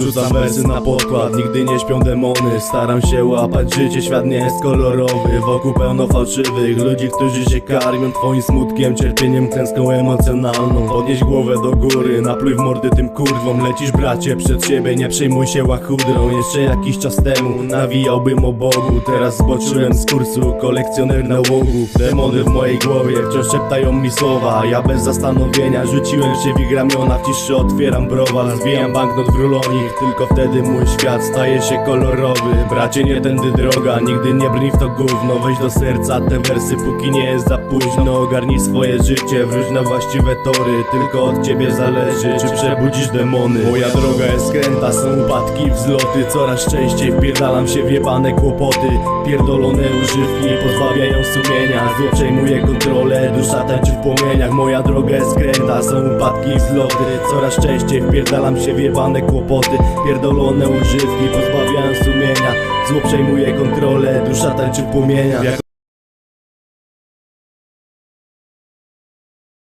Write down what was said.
Rzucam wersy na podkład, nigdy nie śpią demony. Staram się łapać życie, świat nie jest kolorowy. Wokół pełno fałszywych ludzi, którzy się karmią. Twoim smutkiem, cierpieniem, klęską emocjonalną. Podnieś głowę do góry, napluj w mordy tym kurwom. Lecisz bracie przed siebie, nie przejmuj się łachudrą. Jeszcze jakiś czas temu nawijałbym o Bogu. Teraz zboczyłem z kursu, kolekcjoner nałogów Demony w mojej głowie wciąż szeptają mi słowa. Ja bez zastanowienia rzuciłem się w ich ramiona. W ciszy otwieram browar, zwijam banknot w rulonik Tylko wtedy mój świat staje się kolorowy. Bracie nie tędy droga, nigdy nie brnij w to gówno. Weź do serca te wersy póki nie jest za późno. Ogarnij swoje życie, wróć na właściwe tory. Tylko od ciebie zależy, czy przebudzisz demony. Moja droga jest skręta, są upadki, wzloty. Coraz częściej wpierdalam się w jebane kłopoty. Pierdolone używki pozbawiają sumienia. Zło przejmuje kontrolę, dusza w płomieniach. Moja droga jest skręta, są upadki i wzloty Coraz częściej wpierdalam się w jebane kłopoty. Pierdolone używki pozbawiają sumienia. Zło przejmuje kontrolę, dusza w płomieniach